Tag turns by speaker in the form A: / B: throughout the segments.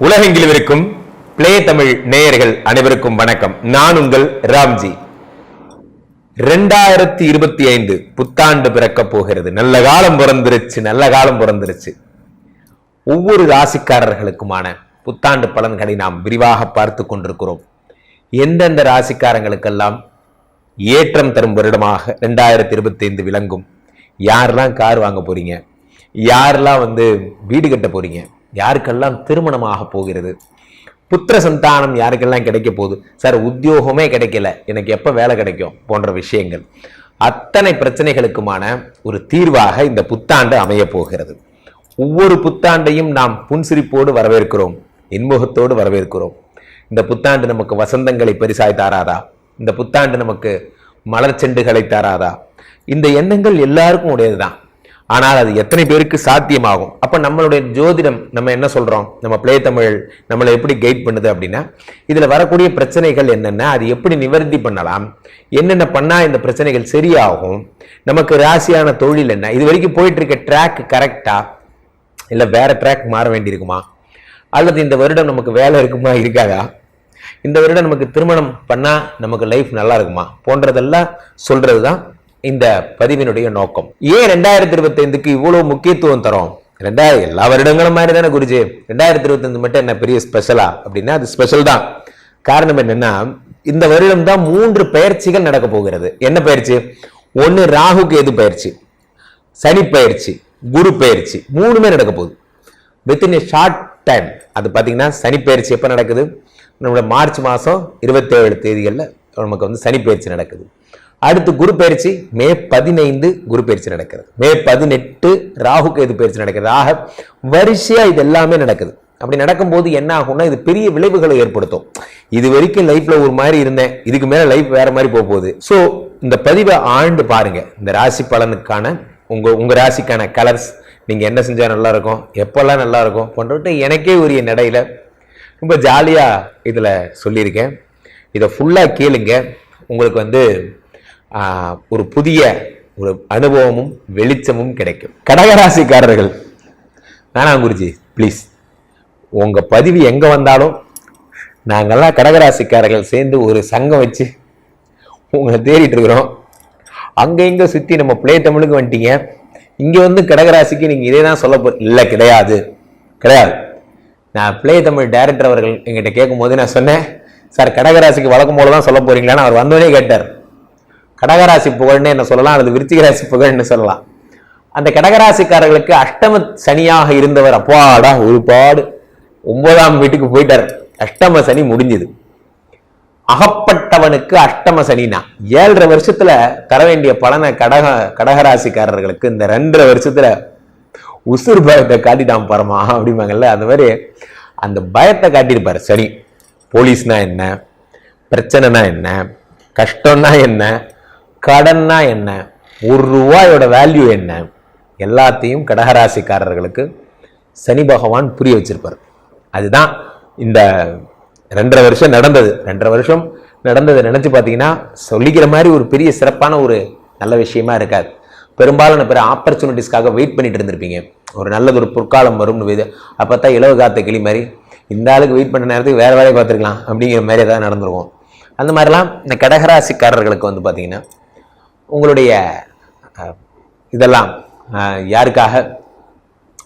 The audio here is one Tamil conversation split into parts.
A: உலகெங்கிலும் இருக்கும் பிளே தமிழ் நேயர்கள் அனைவருக்கும் வணக்கம். நான் உங்கள் ராம்ஜி. ரெண்டாயிரத்தி இருபத்தி ஐந்து புத்தாண்டு பிறக்க போகிறது. நல்ல காலம் பிறந்துருச்சு நல்ல காலம் பிறந்துருச்சு. ஒவ்வொரு ராசிக்காரர்களுக்குமான புத்தாண்டு பலன்களை நாம் விரிவாக பார்த்து கொண்டிருக்கிறோம். எந்தெந்த ராசிக்காரங்களுக்கெல்லாம் ஏற்றம் தரும் வருடமாக ரெண்டாயிரத்தி இருபத்தி ஐந்து விளங்கும்? யாரெல்லாம் கார் வாங்க போறீங்க? யாரெல்லாம் வந்து வீடு கட்ட போறீங்க? யாருக்கெல்லாம் திருமணமாக போகிறது? புத்திர சந்தானம் யாருக்கெல்லாம் கிடைக்க போகுது? சார் உத்தியோகமே கிடைக்கல. எனக்கு எப்போ வேலை கிடைக்கும்? போன்ற விஷயங்கள். அத்தனை பிரச்சனைகளுக்குமான ஒரு தீர்வாக இந்த புத்தாண்டு அமைய போகிறது. ஒவ்வொரு புத்தாண்டையும் நாம் புன்சிரிப்போடு வரவேற்கிறோம். இன்முகத்தோடு வரவேற்கிறோம். இந்த புத்தாண்டு நமக்கு வசந்தங்களை பெரிசாய் தாராதா? இந்த புத்தாண்டு நமக்கு மலர் செண்டுகளை தாராதா? இந்த எண்ணங்கள் எல்லாருக்கும் உடையது தான் ஆனால் அது எத்தனை பேருக்கு சாத்தியமாகும்? அப்போ நம்மளுடைய ஜோதிடம் நம்ம என்ன சொல்கிறோம் நம்ம பிளே தமிழ் நம்மளை எப்படி கைட் பண்ணுது அப்படின்னா இதில் வரக்கூடிய பிரச்சனைகள் என்னென்ன அது எப்படி நிவர்த்தி பண்ணலாம் என்னென்ன பண்ணால் இந்த பிரச்சனைகள் சரியாகும் நமக்கு ராசியான தொழில் என்ன இது வரைக்கும் போயிட்டு இருக்க ட்ராக் கரெக்டாக இல்லை வேறு ட்ராக் மாற வேண்டியிருக்குமா? அல்லது இந்த வருடம் நமக்கு வேலை இருக்குமா இருக்காதா? இந்த வருடம் நமக்கு திருமணம் பண்ணால் நமக்கு லைஃப் நல்லா இருக்குமா? போன்றதெல்லாம் சொல்கிறது தான் இந்த பதிவினுடைய நோக்கம். ஏன் ரெண்டாயிரத்தி இருபத்தி ஐந்துக்கு இவ்வளவு முக்கியத்துவம் தரோம்? ரெண்டாயிரம் எல்லா வருடங்களும் மாதிரி தானே குருஜி? ரெண்டாயிரத்தி இருபத்தி ஐந்து மட்டும் என்ன பெரிய ஸ்பெஷலா அப்படின்னா அது ஸ்பெஷல் தான். காரணம் என்னன்னா இந்த வருடம் தான் மூன்று பயிற்சிகள் நடக்க போகிறது. என்ன பயிற்சி? ஒன்னு ராகு கேது பயிற்சி சனி பயிற்சி குரு பயிற்சி. மூணுமே நடக்க போகுது. வித்தின் ஏ ஷார்ட் டைம் அது பார்த்தீங்கன்னா சனி பயிற்சி எப்போ நடக்குது? நம்மளோட மார்ச் மாதம் இருபத்தேழு தேதிகளில் நமக்கு வந்து சனி பயிற்சி நடக்குது. அடுத்து குரு பயிற்சி மே பதினைந்து குரு பயிற்சி நடக்கிறது. மே பதினெட்டு ராகு கேது பயிற்சி நடக்கிறது. ஆக வரிசையாக இது எல்லாமே நடக்குது. அப்படி நடக்கும்போது என்ன ஆகும்னா இது பெரிய விளைவுகளை ஏற்படுத்தும். இது வரைக்கும் லைஃப்பில் ஒரு மாதிரி இருந்தேன். இதுக்கு மேலே லைஃப் வேற மாதிரி போக போகுது. ஸோ இந்த பதிவை ஆண்டு பாருங்க. இந்த ராசி பலனுக்கான உங்கள் உங்கள் ராசிக்கான கலர்ஸ் நீங்கள் என்ன செஞ்சால் நல்லாயிருக்கும்? எப்போல்லாம் நல்லாயிருக்கும்? போன்றவற்றை எனக்கே உரிய நடையில் ரொம்ப ஜாலியாக இதில் சொல்லியிருக்கேன். இதை ஃபுல்லாக கேளுங்க. உங்களுக்கு வந்து ஒரு புதிய ஒரு அனுபவமும் வெளிச்சமும் கிடைக்கும். கடகராசிக்காரர்கள் வேணாம் குருஜி ப்ளீஸ் உங்கள் பதிவு எங்கே வந்தாலும் நாங்கள்லாம் கடகராசிக்காரர்கள் சேர்ந்து ஒரு சங்கம் வச்சு உங்களை தேடிட்டு இருக்கிறோம். அங்கே இங்கே சுற்றி நம்ம பிளே தமிழுக்கு வந்துட்டீங்க. இங்கே வந்து கடகராசிக்கு நீங்கள் இதே தான் சொல்ல போ கிடையாது. கிடையாது. நான் பிளே தமிழ் டைரக்டர் அவர்கள் எங்கிட்ட கேட்கும் போது நான் சொன்னேன் சார் கடகராசிக்கு வழக்கம் போல தான் சொல்ல போகிறீங்களான்னு அவர் வந்தோடனே கேட்டார். கடகராசி புகழ்னு என்ன சொல்லலாம் அல்லது விருச்சிக ராசி புகழ்னு சொல்லலாம். அந்த கடகராசிக்காரர்களுக்கு அஷ்டம சனியாக இருந்தவர் அப்பாடா ஒரு பாடு. ஒன்பதாம் வீட்டுக்கு போயிட்டார். அஷ்டம சனி முடிஞ்சுது. அகப்பட்டவனுக்கு அஷ்டம சனினா. ஏழரை வருஷத்துல தர வேண்டிய பலனை கடக கடகராசிக்காரர்களுக்கு இந்த ரெண்டரை வருஷத்துல உசுறு பயத்தை காட்டிட்டான் பாருமா அப்படிம்பாங்கல்ல அந்த மாதிரி அந்த பயத்தை காட்டியிருப்பார் சனி. போலீஸ்னா என்ன? பிரச்சனைனா என்ன? கஷ்டம்னா என்ன? கடன்னா என்ன? ஒரு ரூபாயோட வேல்யூ என்ன? எல்லாத்தையும் கடகராசிக்காரர்களுக்கு சனி பகவான் புரிய வச்சிருப்பார். அதுதான் இந்த ரெண்டரை வருஷம் நடந்தது. ரெண்டரை வருஷம் நடந்ததை நினச்சி பார்த்தீங்கன்னா சொல்லிக்கிற மாதிரி ஒரு பெரிய சிறப்பான ஒரு நல்ல விஷயமா இருக்காது. பெரும்பாலான பேர் ஆப்பர்ச்சுனிட்டிஸ்க்காக வெயிட் பண்ணிட்டு இருந்திருப்பீங்க. ஒரு நல்லது ஒரு பொற்காலம் வரும்னு இது அப்போ தான் இலவு காத்த கிளி மாதிரி இந்த ஆளுக்கு வெயிட் பண்ண நேரத்துக்கு வேற வேலையை பார்த்துருக்கலாம் அப்படிங்கிற மாதிரி ஏதாவது நடந்துருக்கும். அந்த மாதிரிலாம் இந்த கடகராசிக்காரர்களுக்கு வந்து பார்த்தீங்கன்னா உங்களுடைய இதெல்லாம் யாருக்காக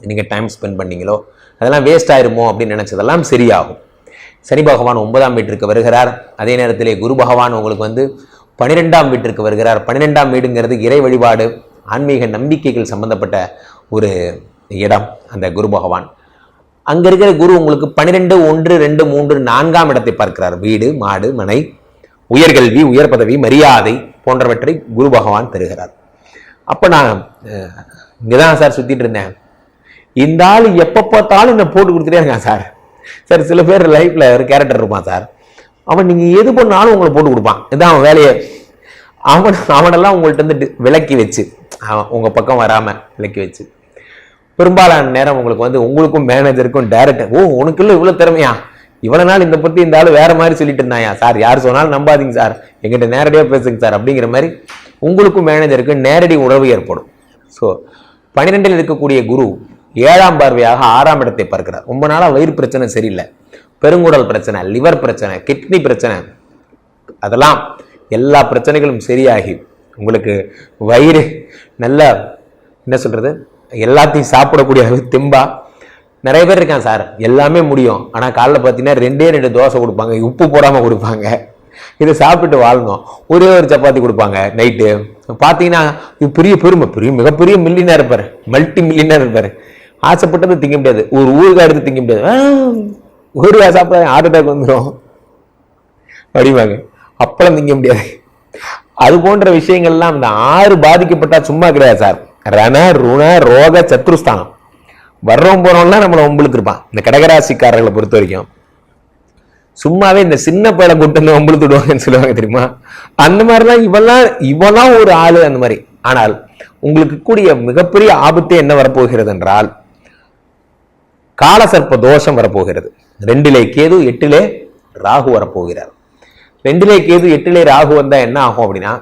A: நீங்கள் டைம் ஸ்பெண்ட் பண்ணீங்களோ அதெல்லாம் வேஸ்ட் ஆயிருமோ அப்படின்னு நினச்சதெல்லாம் சரியாகும். சனி பகவான் ஒன்பதாம் வீட்டிற்கு வருகிறார். அதே நேரத்திலே குரு பகவான் உங்களுக்கு வந்து பன்னிரெண்டாம் வீட்டிற்கு வருகிறார். பன்னிரெண்டாம் வீடுங்கிறது இறை வழிபாடு ஆன்மீக நம்பிக்கைகள் சம்பந்தப்பட்ட ஒரு இடம் அந்த குரு பகவான். அங்கே இருக்கிற குரு உங்களுக்கு பன்னிரெண்டு ஒன்று ரெண்டு மூன்று நான்காம் இடத்தை பார்க்கிறார். வீடு மாடு மனை உயர்கல்வி உயர் பதவி மரியாதை போன்றவற்றை குரு பகவான் தருகிறார். அப்போ நான் இங்கே இங்கதான் சார் சுத்திட்டு இருந்தேன். இந்த ஆள் எப்போ பார்த்தாலும் என்ன போட்டு கொடுத்துட்டே இருக்கான் சார். சார் சில பேர் லைஃப்ல ஒரு கேரக்டர் இருப்பான் சார். அவன் நீங்க எது பண்ணாலும் உங்களை போட்டு கொடுப்பான். இதான் அவன் வேலையை. அவன் அவனெல்லாம் உங்கள்கிட்ட இருந்து விலக்கி வச்சு அவன் உங்க பக்கம் வராம விலக்கி வச்சு. பெரும்பாலான நேரம் உங்களுக்கு வந்து உங்களுக்கும் மேனேஜருக்கும் டைரக்டர் ஓ உனக்குள்ள இவ்வளோ இவ்வளவு திறமையா? இவ்வளோ நாள் இந்த பற்றி இந்த ஆள் வேறு மாதிரி சொல்லிட்டு இருந்தாயா? சார் யார் சொன்னாலும் நம்பாதீங்க சார். எங்கிட்ட நேரடியாக பேசுங்க சார் அப்படிங்கிற மாதிரி உங்களுக்கும் மேனேஜருக்கு நேரடி உறவு ஏற்படும். ஸோ பன்னிரெண்டில் இருக்கக்கூடிய குரு ஏழாம் பார்வையாக ஆறாம் இடத்தை பார்க்கிறார். ரொம்ப நாளாக வயிறு பிரச்சனை சரியில்லை. பெருங்குடல் பிரச்சனை லிவர் பிரச்சனை கிட்னி பிரச்சனை அதெல்லாம் எல்லா பிரச்சனைகளும் சரியாகி உங்களுக்கு வயிறு நல்ல என்ன சொல்கிறது எல்லாத்தையும் சாப்பிடக்கூடிய அளவு தெம்பா நிறைய பேர் இருக்கான் சார். எல்லாமே முடியும். ஆனால் காலைல பார்த்தீங்கன்னா ரெண்டே ரெண்டு தோசை கொடுப்பாங்க. உப்பு போடாமல் கொடுப்பாங்க. இதை சாப்பிட்டு வாழணும். ஒரே ஒரு சப்பாத்தி கொடுப்பாங்க நைட்டு. பார்த்தீங்கன்னா இது பெரிய பெருமை பெரிய மிகப்பெரிய மில்லியனாக இருப்பார் மல்டி மில்லியனாக இருப்பார் ஆசைப்பட்டது திங்க முடியாது. ஒரு ஊருக்கா எடுத்து திங்க முடியாது. ஆ, ஊருக்கா சாப்பிட ஹார்ட் அட்டாக் வந்துடும் அப்படிவாங்க அப்பளம் திங்க முடியாது. அது போன்ற விஷயங்கள்லாம் இந்த ஆறு பாதிக்கப்பட்டால் சும்மா கிடையாது சார். ரண ருண ரோக சத்ருஸ்தானம். வர்றோம் போறோம்லாம் நம்மளை உங்களுக்கு இருப்பான். இந்த கடகராசிக்காரர்களை பொறுத்த வரைக்கும். சும்மாவே இந்த சின்ன பையனை கூட்டு வந்து ஒம்பளுத்து விடுவாங்கன்னு சொல்லுவாங்க தெரியுமா? அந்த மாதிரிலாம் இவெல்லாம் இவெல்லாம் ஒரு ஆளு அந்த மாதிரி. ஆனால் உங்களுக்கு கூடிய மிகப்பெரிய ஆபத்து என்ன வரப்போகிறது என்றால் காலசர்ப்ப தோஷம் வரப்போகிறது. ரெண்டிலே கேது எட்டிலே ராகு வரப்போகிறார். ரெண்டிலே கேது எட்டிலே ராகு வந்தால் என்ன ஆகும் அப்படின்னா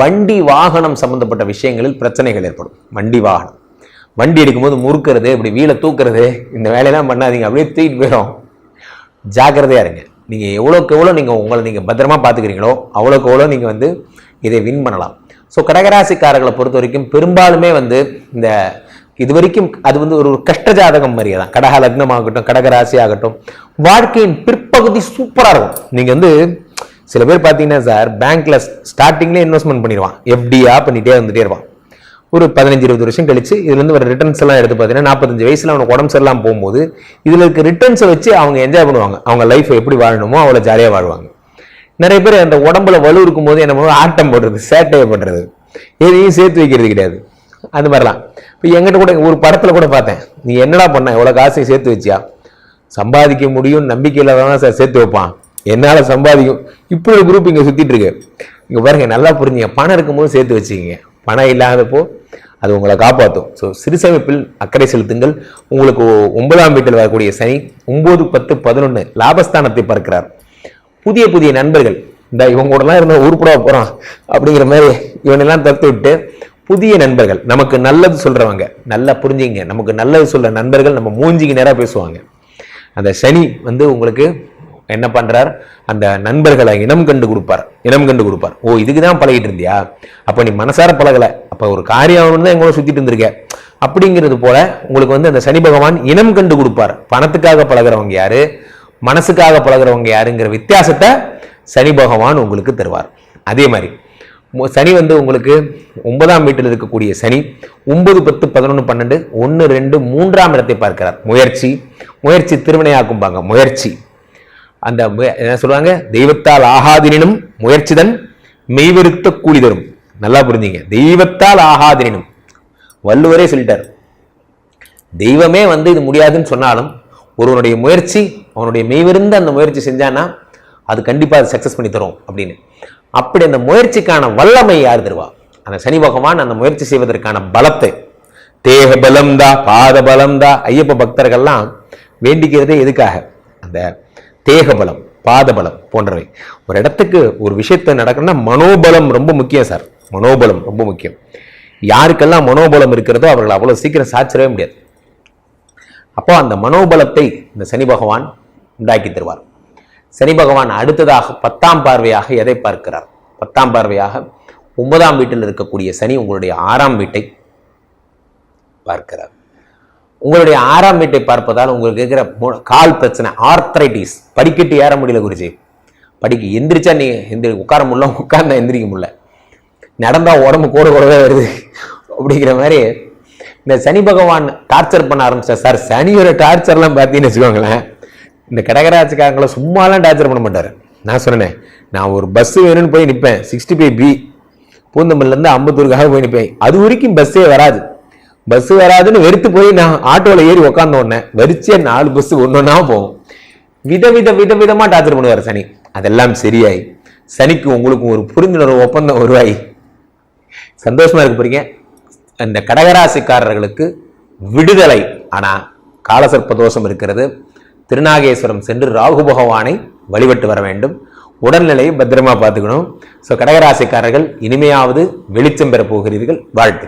A: வண்டி வாகனம் சம்பந்தப்பட்ட விஷயங்களில் பிரச்சனைகள் ஏற்படும். வண்டி வாகனம். வண்டி எடுக்கும்போது முறுக்கிறது இப்படி வீலை தூக்குறது இந்த வேலையெல்லாம் பண்ணாதீங்க. அப்படியே தூக்கிட்டு போயிடும். ஜாக்கிரதையாக இருங்க. நீங்கள் எவ்வளோக்கு எவ்வளோ நீங்கள் உங்களை நீங்கள் பத்திரமா பார்த்துக்கிறீங்களோ அவ்வளோக்கு எவ்வளோ நீங்கள் வந்து இதை வின் பண்ணலாம். ஸோ கடகராசிக்காரர்களை பொறுத்த வரைக்கும் பெரும்பாலுமே வந்து இந்த இது வரைக்கும் அது வந்து ஒரு ஒரு கஷ்ட ஜாதகம் மாதிரியே தான் கடக லக்னமாகட்டும் கடகராசி ஆகட்டும் வாழ்க்கையின் பிற்பகுதி சூப்பராக இருக்கும். நீங்கள் வந்து சில பேர் பார்த்தீங்கன்னா சார் பேங்க்ல ஸ்டார்டிங்லேயே இன்வெஸ்ட்மெண்ட் பண்ணிடுவான். எஃப்டியா பண்ணிகிட்டே வந்துட்டே இருப்பான். ஒரு பதினஞ்சு இருபது வருஷம் கழிச்சு இதுலேருந்து வர ரிட்டர்ன்ஸ் எல்லாம் எடுத்து பார்த்தீங்கன்னா நாற்பத்தஞ்சு வயசில் அவனுக்கு உடம்பு சரியெல்லாம் போகும்போது இதில் இருக்க ரிட்டர்ன்ஸை வச்சு அவங்க என்ஜாய் பண்ணுவாங்க. அவங்க லைஃப் எப்படி வாழணுமோ அவ்வளோ ஜாலியாக வாழ்வாங்க. நிறைய பேர் அந்த உடம்புல வலு இருக்கும்போது என்ன பண்ணுவோம் ஆட்டம் போடுறது சேட்டையை பண்ணுறது எதையும் சேர்த்து வைக்கிறது கிடையாது. அது மாதிரிலாம். இப்போ எங்கிட்ட கூட ஒரு படத்தில் கூட பார்த்தேன். நீ என்னடா பண்ண? எவ்வளோ காசை சேர்த்து வச்சியா? சம்பாதிக்க முடியும் நம்பிக்கையில் தான் சார் சேர்த்து வைப்பான். என்னால் சம்பாதிக்கும் இப்படி ஒரு குரூப் இங்கே சுற்றிட்டுருக்கு இருக்கு. இங்க பாருங்க நல்லா புரிஞ்சுங்க. பணம் இருக்கும்போது சேர்த்து வச்சுக்கிங்க. பணம் இல்லாதப்போ அது உங்களை காப்பாற்றும் ஸோ சிறுசமைப்பில் அக்கறை செலுத்துங்கள். உங்களுக்கு ஒன்பதாம் வீட்டில் வரக்கூடிய சனி ஒம்பது பத்து பதினொன்று லாபஸ்தானத்தை பார்க்கிறார். புதிய புதிய நண்பர்கள். இந்த இவங்க கூடலாம் இருந்த உருப்படா போகிறான் அப்படிங்கிற மாதிரி இவனெல்லாம் தடுத்து விட்டு புதிய நண்பர்கள். நமக்கு நல்லது சொல்கிறவங்க நல்லா புரிஞ்சுங்க. நமக்கு நல்லது சொல்கிற நண்பர்கள் நம்ம மூஞ்சிக்கு நேராக பேசுவாங்க. அந்த சனி வந்து உங்களுக்கு என்ன பண்ணுறார் அந்த நண்பர்களை இனம் கண்டு கொடுப்பார். இனம் கண்டு கொடுப்பார். ஓ இதுக்கு தான் பழகிட்டு இருந்தியா? அப்போ நீ மனசார பழகல. அப்போ ஒரு காரியம் ஆகணும் தான் எங்களோட சுற்றிட்டு இருந்திருக்க. அப்படிங்கிறது போல உங்களுக்கு வந்து அந்த சனி பகவான் இனம் கண்டு கொடுப்பார். பணத்துக்காக பழகுறவங்க யாரு? மனசுக்காக பழகுறவங்க யாருங்கிற வித்தியாசத்தை சனி பகவான் உங்களுக்கு தருவார். அதே மாதிரி சனி வந்து உங்களுக்கு ஒன்பதாம் வீட்டில் இருக்கக்கூடிய சனி ஒன்பது பத்து பதினொன்று பன்னெண்டு ஒன்று ரெண்டு மூன்றாம் இடத்தை பார்க்கிறார். முயற்சி முயற்சி திருவினையாக்கும்பாங்க முயற்சி. அந்த முய- என்ன சொல்லுவாங்க? தெய்வத்தால் ஆகாதினும் முயற்சிதன் மெய்வருத்த கூலி தரும். நல்லா புரிஞ்சுங்க. தெய்வத்தால் ஆகாதினும் வள்ளுவரே சொல்லிட்டார். தெய்வமே வந்து இது முடியாதுன்னு சொன்னாலும் ஒருவனுடைய முயற்சி அவனுடைய மெய்விருந்து அந்த முயற்சி செஞ்சான்னா அது கண்டிப்பாக அது சக்ஸஸ் பண்ணி தரும் அப்படின்னு. அப்படி அந்த முயற்சிக்கான வல்லமை யார் தருவா? அந்த சனி பகவான் அந்த முயற்சி செய்வதற்கான பலத்தை. தேக பலம்தா பாத பலம்தா ஐயப்ப பக்தர்கள்லாம் வேண்டிக்கிறதே எதுக்காக? அந்த தேகபலம் பாதபலம் போன்றவை. ஒரு இடத்துக்கு ஒரு விஷயத்தை நடக்கணும்னா மனோபலம் ரொம்ப முக்கியம் சார். மனோபலம் ரொம்ப முக்கியம். யாருக்கெல்லாம் மனோபலம் இருக்கிறதோ அவர்கள் அவ்வளவு சீக்கிரம் சாச்சிடவே முடியாது. அப்போ அந்த மனோபலத்தை இந்த சனி பகவான் உண்டாக்கி தருவார். சனி பகவான் அடுத்ததாக பத்தாம் பார்வையாக எதை பார்க்கிறார்? பத்தாம் பார்வையாக ஒன்பதாம் வீட்டில் இருக்கக்கூடிய சனி உங்களுடைய ஆறாம் வீட்டை பார்க்கிறார். உங்களுடைய ஆறாம் வீட்டை பார்ப்பதால் உங்களுக்கு இருக்கிற கால் பிரச்சனை ஆர்த்ரைட்டிஸ் படிக்கட்டு ஏற முடியல குருஜி. படிக்க எந்திரிச்சா நீ எந்திரி உட்கார முடியல உட்கார்ந்தா எந்திரிக்க முடியல. நடந்தால் உடம்பு கூட கூடவே வருது. அப்படிங்கிற மாதிரி இந்த சனி பகவான் டார்ச்சர் பண்ண ஆரம்பிச்சா சார் சனியோட டார்ச்சர்லாம் பார்த்தீங்கன்னு வச்சுக்கோங்களேன். இந்த கடகராட்சிக்காரங்களை சும்மாலாம் டார்ச்சர் பண்ண மாட்டார். நான் சொன்னேன் நான் ஒரு பஸ் வேணும்னு போய் நிற்பேன் சிக்ஸ்டி ஃபைவ் பி பூந்தமல்லேருந்து அம்பத்தூருக்காக போய் நிற்பேன் அது வரைக்கும் பஸ்ஸே வராது. பஸ் வராதுன்னு வெறுத்து போய் நான் ஆட்டோவில் ஏறி உக்காந்த உடனே வரிச்சே நாலு பஸ் ஒன்றொன்னா போகும். வித விதம் வித விதமாக டார்ச்சர் பண்ணுவார் சனி. அதெல்லாம் சரியாய் சனிக்கு உங்களுக்கும் ஒரு புரிந்துணர்வு ஒப்பந்தம் உருவாகி சந்தோஷமா இருக்க போறீங்க. அந்த கடகராசிக்காரர்களுக்கு விடுதலை. ஆனால் காலசர்ப்ப தோஷம் இருக்கிறது. திருநாகேஸ்வரம் சென்று ராகு பகவானை வழிபட்டு வர வேண்டும். உடல்நிலையை பத்திரமா பார்த்துக்கணும். ஸோ கடகராசிக்காரர்கள் இனிமையாவது வெளிச்சம் பெற போகிறீர்கள். வாழ்த்துக்கள்.